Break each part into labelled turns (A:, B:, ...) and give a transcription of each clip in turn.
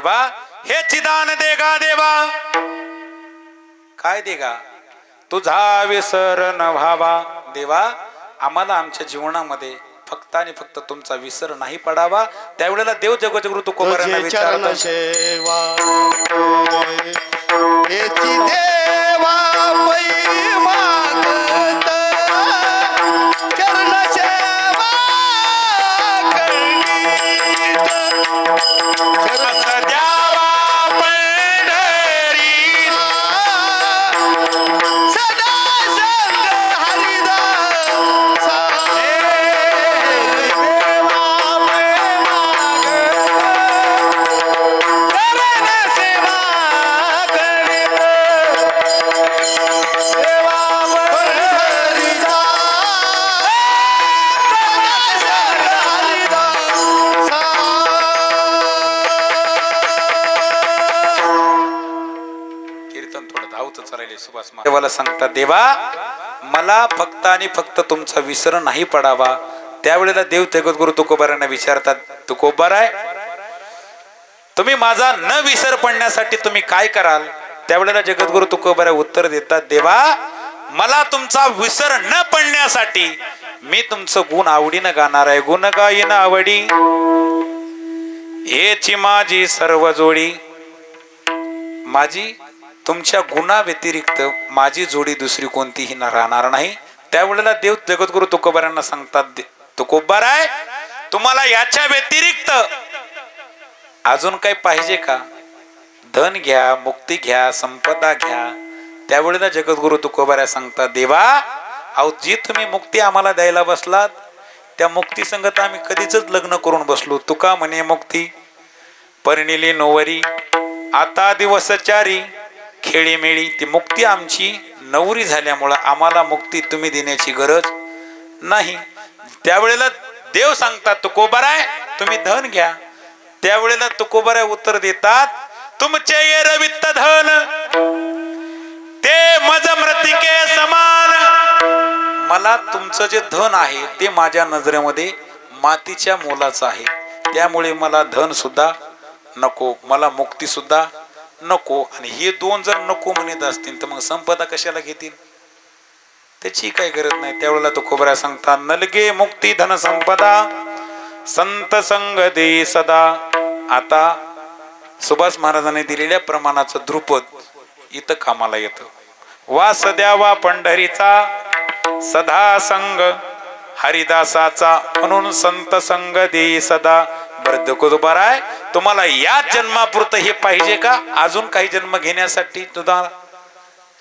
A: देवा हे चिदान देगा देवा. काय देगा? तुझा विसर न व्हावा. देवा आम्हाला आमच्या जीवनामध्ये फक्त आणि फक्त तुमचा विसर नाही पडावा. त्यावेळेला देव
B: तुझे चरण
A: विचारतात
B: सेवा.
A: देवाला सांगतात देवा मला फक्त आणि फक्त तुमचा विसर नाही पडावा. त्यावेळेला देव गुरु तुकोबारांना विचारतात तुकोबाराय तुम्ही माझा न विसर पडण्यासाठी तुम्ही काय कराल? त्यावेळेला जगद्गुरु तुकोबाराय उत्तर देतात देवा मला तुमचा विसर न पडण्यासाठी मी तुमचं गुण आवडीनं गाणार आहे. गुण गायन आवडी. हेची माझी सर्व जोडी. माझी तुमच्या गुणा व्यतिरिक्त माझी जोडी दुसरी कोणतीही न राहणार नाही. त्यावेळेला देव जगद्गुरु तुकोबारांना सांगतात दे- तुकोबार आहे तुम्हाला याच्या व्यतिरिक्त अजून काही पाहिजे का? धन घ्या मुक्ती घ्या संपदा घ्या. त्यावेळेला जगद्गुरु तुकोबारा सांगतात देवा अहो जी तुम्ही मुक्ती आम्हाला द्यायला बसलात त्या मुक्ती संगत आम्ही कधीच लग्न करून बसलो. तुका म्हणे मुक्ती परिणिली नोवरी आता दिवस चारी खेळीमेळी ती मुक्ती आमची नवरी झाल्यामुळं आम्हाला मुक्ती तुम्ही देण्याची गरज नाही. त्यावेळेला देव सांगतात तुकोबराय तुम्ही धन घ्या. त्यावेळेला तुकोबाराय उत्तर देतात तुमचे ये रवित्त धन ते मज मृतिके समान. मला तुमचं जे धन आहे ते माझ्या नजरेमध्ये मातीच्या मोलाचं आहे. त्यामुळे मला धन सुद्धा नको मला मुक्ती सुद्धा नको आणि हे दोन जर नको म्हणत असतील तर मग संपदा कशाला घेतील? त्याची काही गरज नाही. त्यावेळेला तो खोबऱ्या सांगता नलगे मुक्ती धन संपदा संत संग दे सदा. आता सुभाष महाराजांनी दिलेल्या प्रमाणाचं ध्रुपद इथं कामाला येतं. सद्या वा पंढरीचा सदा संग हरिदासाचा म्हणून संत संग दे सदा. बरं कुदुबार आहे तुम्हाला या जन्मापुरतं हे पाहिजे का? अजून काही जन्म घेण्यासाठी तुझा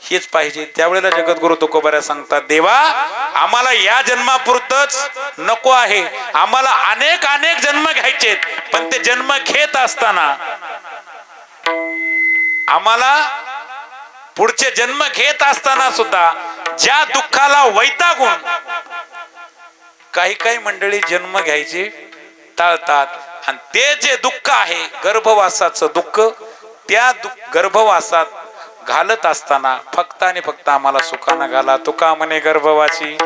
A: हेच पाहिजे. त्यावेळेला जगद्गुरु तुकोबाऱ्या सांगतात देवा आम्हाला या जन्मापुरतच नको आहे. आम्हाला अनेक अनेक जन्म घ्यायचेत पण ते जन्म घेत असताना आम्हाला पुढचे जन्म घेत असताना सुद्धा ज्या दुःखाला वैतागून काही काही मंडळी जन्म घ्यायचे टाळतात. आणि ते जे दुःख आहे गर्भवासाचं दुःख त्या गर्भवासात घालत असताना फक्त आणि फक्त आम्हाला सुखानं घाला. तुका म्हणे गर्भवाची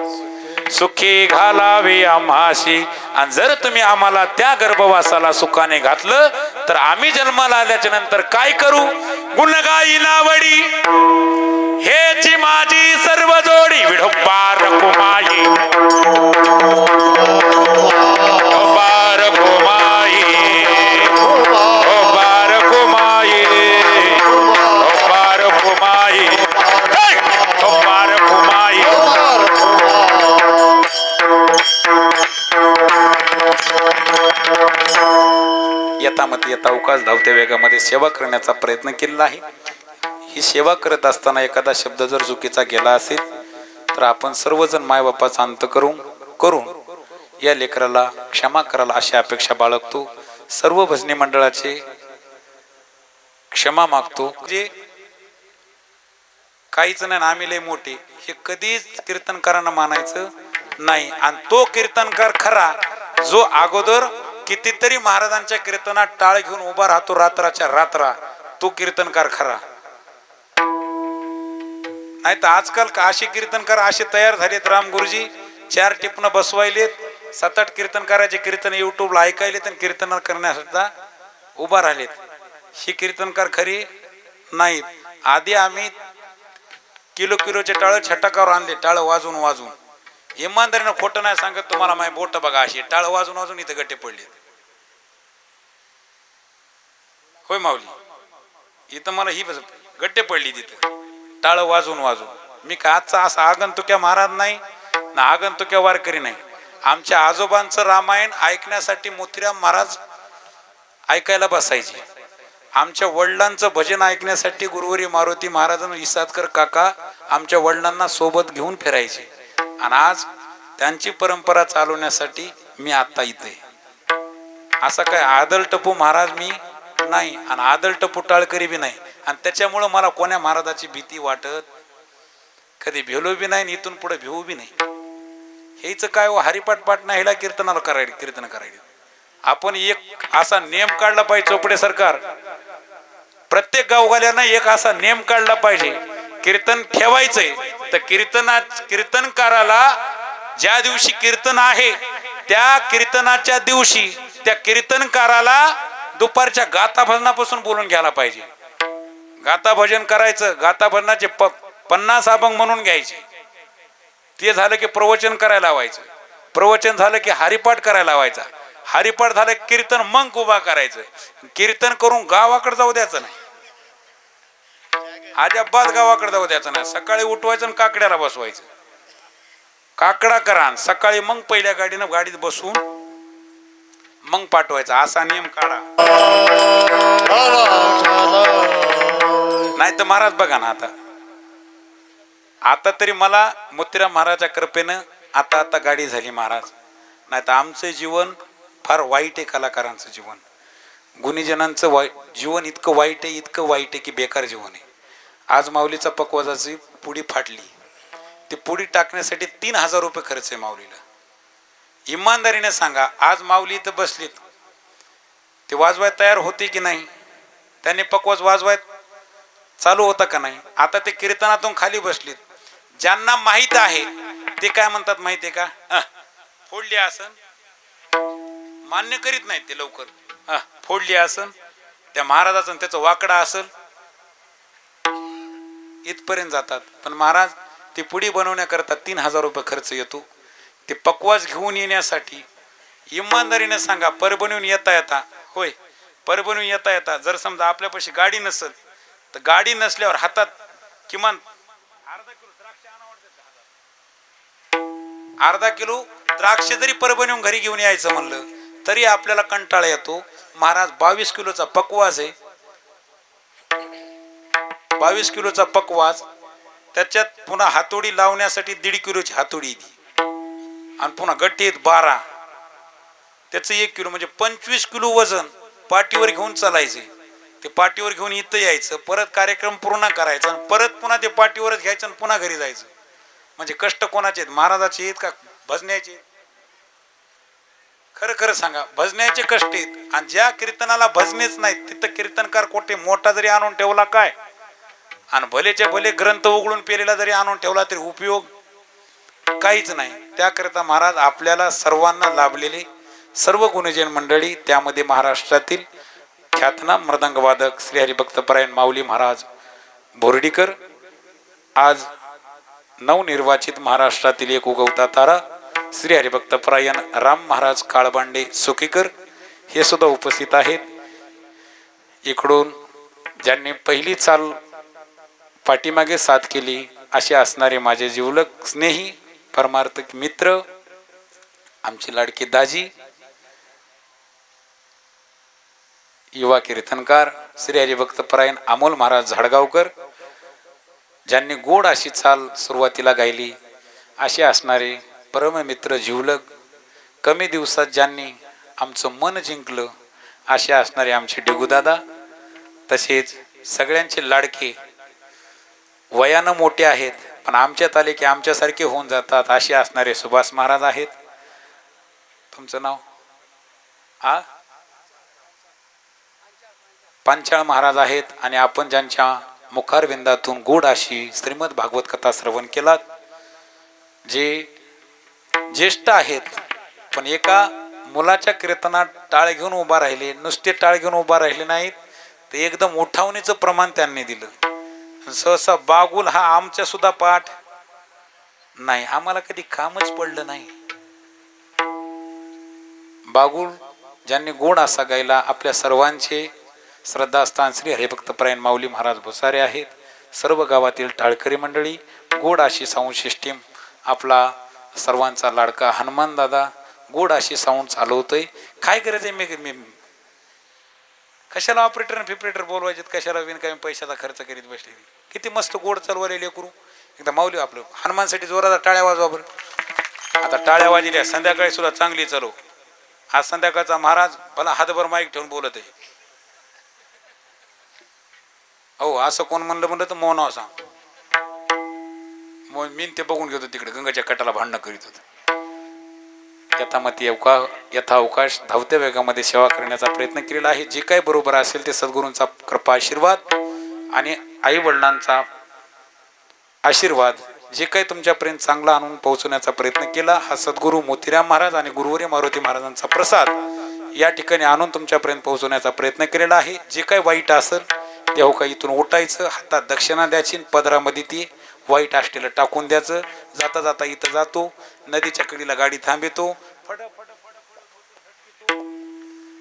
A: सुखी घालावे आम्हाशी. आणि जर तुम्ही आम्हाला त्या गर्भवासाला सुखाने घातलं तर आम्ही जन्माला आल्याच्यानंतर काय करू? गुणगाई नावडी हेची माझी सर्व जोडी. विढोबार कुमाई शेतामध्ये यथा अवकाश धावत्या वेगामध्ये सेवा करण्याचा प्रयत्न केलेला आहे. ही सेवा करत असताना एखादा शब्द जर चुकीचा गेला असेल तर आपण सर्वजण मायबापाचा अंत करून करून या लेकराला क्षमा करायला अशी अपेक्षा बाळगतो. सर्व भजनी मंडळाचे क्षमा मागतो. जे काहीच नाही आम्ही लय मोठे हे कधीच कीर्तनकारांना मानायचं नाही. आणि तो कीर्तनकार खरा जो अगोदर कितीतरी महाराजांच्या कीर्तनात टाळ घेऊन उभा राहतो रात्राच्या रात्रा. तो कीर्तनकार खरा. नाही तर आजकाल का असे कीर्तनकार असे तयार झालेत राम गुरुजी? चार टिपणं बसवायलेत. सात आठ कीर्तनकाराचे कीर्तन युट्यूबला ऐकायलेत आणि कीर्तन करण्यासाठी उभा राहिलेत. ही कीर्तनकार खरी नाहीत. आधी आम्ही किलो किलोचे टाळं छटाकावर आणले टाळं वाजून वाजून इमानदारीनं खोटं नाही सांगत तुम्हाला माही बोट बघा अशी. टाळं वाजून वाजून इथं गट्टे पडले होय माऊली? इथं मला ही गट्टे पडली तिथं टाळं वाजून वाजून. मी का आजचा असा आगंतुक्या महाराज नाही ना आगंतुक्या वारकरी नाही. आमच्या आजोबांचं रामायण ऐकण्यासाठी मोतीराम महाराज ऐकायला बसायचे. आमच्या वडिलांचं भजन ऐकण्यासाठी गुरुवारी मारुती महाराजांना इसादकर काका आमच्या वडिलांना सोबत घेऊन फिरायचे. आणि आज त्यांची परंपरा चालवण्यासाठी मी आता इथे. असा काय आदल टपू महाराज मी नाही आणि आदल टपू टाळकरी बी नाही. आणि त्याच्यामुळं मला कोण्या महाराजाची भीती वाटत? कधी भेलो बी नाही आणि इथून पुढे भेऊ बी नाही. हेच काय हो हरिपाठ पाठ नाही ह्याला कीर्तनाला करायला कीर्तन करायला? आपण एक असा नेम काढला पाहिजे चोपडे सरकार. प्रत्येक गावगाल्यांना एक असा नेम काढला पाहिजे. कीर्तन ठेवायचंय. तर कीर्तना कीर्तनकाराला ज्या दिवशी कीर्तन आहे त्या कीर्तनाच्या दिवशी त्या कीर्तनकाराला दुपारच्या गाथा भजनापासून बोलून घ्यायला पाहिजे. गाथा भजन करायचं गाथा भजनाचे प पन्नास अभंग म्हणून घ्यायचे. ते झालं की प्रवचन करायला लावायचं. प्रवचन झालं की हरिपाठ करायला लावायचा. हरिपाठ झालं कीर्तन मग उभा करायचं. कीर्तन करून गावाकडे जाऊ द्यायचं नाही. अजाबात गावाकडे जाऊ द्यायचं नाही. सकाळी उठवायचं आणि काकड्याला बसवायचं. काकडा करा सकाळी मग पहिल्या गाडीनं गाडीत बसून मग पाठवायचा. असा नियम काढा. नाही तर महाराज बघा ना आता. आता तरी मला मोतीराम महाराजच्या कृपेनं आता आता गाडी झाली महाराज. नाही तर आमचं जीवन फार वाईट आहे कलाकारांचं जीवन. गुणीजनांचं वाईट जीवन इतकं वाईट आहे इतकं वाईट आहे की बेकार जीवन आहे. आज माऊलीचा पकवाजाची पुडी फाटली. ती पुडी टाकण्यासाठी तीन हजार रुपये खर्च आहे माऊलीला. इमानदारीने सांगा आज माऊली इथं बसलीत. ते वाजवाय तयार होते की नाही? त्यांनी पकवाज वाजवाय चालू होता का नाही? आता ते कीर्तनातून खाली बसलीत. ज्यांना माहीत आहे ते काय म्हणतात माहिती आहे का फोडली आसन. मान्य करीत नाहीत ते लवकर. फोडली आसन. त्या महाराजाचं त्याचं वाकडा असल इथपर्यंत जातात. पण महाराज ती पुडी बनवण्याकरता तीन हजार रुपये खर्च येतो. ते पकवास घेऊन येण्यासाठी इमानदारीने सांगा परभणीहून येता येता. होय परभणीहून येता येता. जर समजा आपल्यापाशी गाडी नसेल तर गाडी नसल्यावर हातात किमान अर्धा किलो द्राक्ष अर्धा किलो द्राक्ष जरी परभणीहून घरी घेऊन यायचं म्हणलं तरी आपल्याला कंटाळा येतो. महाराज बावीस किलोचा पकवास आहे. बावीस किलोचा पकवास त्याच्यात पुन्हा हातोडी लावण्यासाठी दीड किलोची हातोडी दी. आणि पुन्हा गट्टीत बारा. त्याचं एक किलो म्हणजे पंचवीस किलो वजन पाठीवर घेऊन चालायचे. ते पाठीवर घेऊन इथं यायचं परत कार्यक्रम पूर्ण करायचा आणि परत पुन्हा ते पाठीवरच घ्यायचं आणि पुन्हा घरी जायचं. म्हणजे कष्ट कोणाचे आहेत? महाराजाचे आहेत का भजण्याचे? खरं खरं सांगा भजण्याचे कष्ट आहेत. आणि ज्या कीर्तनाला भजनेच नाहीत तिथं कीर्तनकार कोठे? मोठा जरी आणून ठेवला काय? आणि भलेच्या भले ग्रंथ उघडून पेलेला जरी आणून ठेवला तरी उपयोग काहीच नाही. त्याकरिता महाराज आपल्याला सर्वांना लाभलेले सर्व गुणजन मंडळी त्यामध्ये महाराष्ट्रातील ख्यातना मृदंगवादक श्री हरिभक्तपरायण माऊली महाराज बोर्डीकर आज नवनिर्वाचित महाराष्ट्रातील एक उगवता तारा श्री हरिभक्तपरायण राम महाराज काळबांडे सुकीकर हे सुद्धा उपस्थित आहेत. इकडून ज्यांनी पहिली चाल पाठीमागे साथ केली असे असणारे माझे जिवलक स्नेही परमार्थक मित्र आमची लाडकी दाजी युवा कीर्तनकार श्री हरिभक्त परायण अमोल महाराज झाडगावकर ज्यांनी गोड अशी चाल सुरुवातीला गायली असे असणारे परममित्र जिवलक कमी दिवसात ज्यांनी आमचं मन जिंकलं असे असणारे आमचे डिगुदादा तसेच सगळ्यांचे लाडके वयानं मोठे आहेत पण आमच्यात आले की आमच्यासारखे होऊन जातात असे असणारे सुभाष महाराज आहेत. तुमचं नाव? आ? पांचाळ महाराज आहेत आणि आपण ज्यांच्या मुखारविंदातून गोड अशी श्रीमद भागवत कथा श्रवण केलात जे ज्येष्ठ आहेत पण एका मुलाच्या कीर्तनात टाळ घेऊन उभा राहिले नुसते टाळ घेऊन उभा राहिले नाहीत तर एकदम उठावणीचं प्रमाण त्यांनी दिलं. सहसा बागुल हा आमच्या सुद्धा पाठ नाही आम्हाला कधी कामच पडलं नाही. बागुल ज्यांनी गुण असा गायला आपल्या सर्वांचे श्रद्धास्थान श्री हरिभक्तपरायण माऊली महाराज भुसारे आहेत. सर्व गावातील टाळकरी मंडळी गोड अशी साऊंड सिस्टीम आपला सर्वांचा लाडका हनुमान दादा गोड अशी साऊंड चालवतोय. काय करायचंय मी कशाला ऑपरेटर आणि फिपरेटर बोलवायचे कशाला विनकामी पैशाचा खर्च करीत बसलेली? किती मस्त गोड चालवले लेकरू. एकदा माऊली आपलं हनुमानसाठी जोराचा टाळ्या वाजवा बरं. आता टाळ्या वाजल्या संध्याकाळी सुद्धा चांगली चालव आज संध्याकाळचा महाराज भला हातभर माईक ठेवून बोलत आहे. हो असं कोण म्हणलं म्हणलं तर मौनाव सांग. मग मी ते बघून घेतो तिकडे. गंगाच्या कटाला भांडणं करीत होतो. यथामती अवका यथा अवकाश धावत्या वेगामध्ये सेवा करण्याचा प्रयत्न केलेला आहे. जे काही बरोबर असेल ते सद्गुरूंचा कृपा आशीर्वाद आणि आई वडिलांचा आशीर्वाद जे काही तुमच्यापर्यंत चांगला आणून पोहोचवण्याचा प्रयत्न केला हा सद्गुरू मोतीराम महाराज आणि गुरुवरी मारुती महाराजांचा प्रसाद या ठिकाणी आणून तुमच्यापर्यंत पोहोचवण्याचा प्रयत्न केलेला आहे. जे काही वाईट असेल ते हो इथून उठायचं हातात दक्षिणा द्यायची पदरामध्ये ती वाईट असलेलं टाकून द्यायचं जाता जाता इथं जातो नदीच्या कडीला गाडी थांबेतो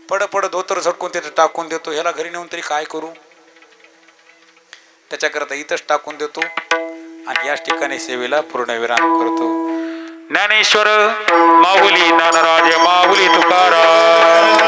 A: फड पड धोतर झटकून तिथं टाकून देतो ह्याला घरी नेऊन तरी काय करू त्याच्याकरता इथंच टाकून देतो आणि याच ठिकाणी सेवेला पूर्णविराम करतो ज्ञानेश्वर माऊली ज्ञानराज माऊली तुकाराम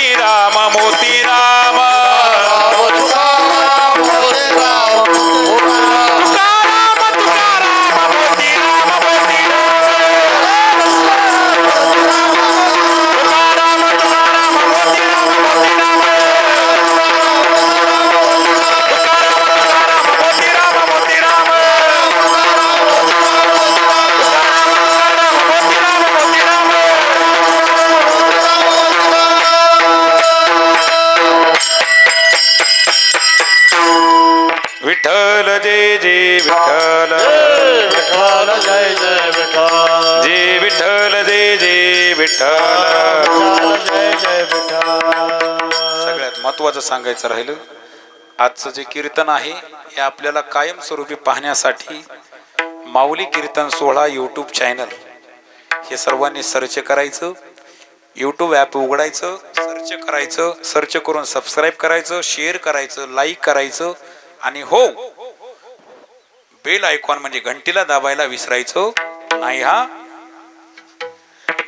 A: मोती राम जय जय विठ्ठल।
B: जय जय विठ्ठल।
A: जय विठ्ठल जय जय विठ्ठल।
B: जय जय विठ्ठल।
A: सगळ्यात महत्वाचं सांगायचं राहिलं आजचं जे कीर्तन आहे हे आपल्याला कायमस्वरूपी पाहण्यासाठी माऊली कीर्तन सोहळा यूट्यूब चॅनल हे सर्वांनी सर्च करायचं यूट्यूब ॲप उघडायचं सर्च करायचं सर्च करून सबस्क्राईब करायचं शेअर करायचं लाईक करायचं आणि हो बेल आयकॉन म्हणजे घंटीला दाबायला विसरायचं. नाही हा?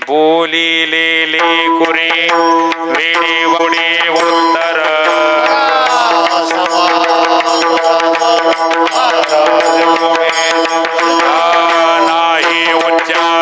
A: बोलिलेले कुरे वेडी वडे उत्तर नाही उच्चारिला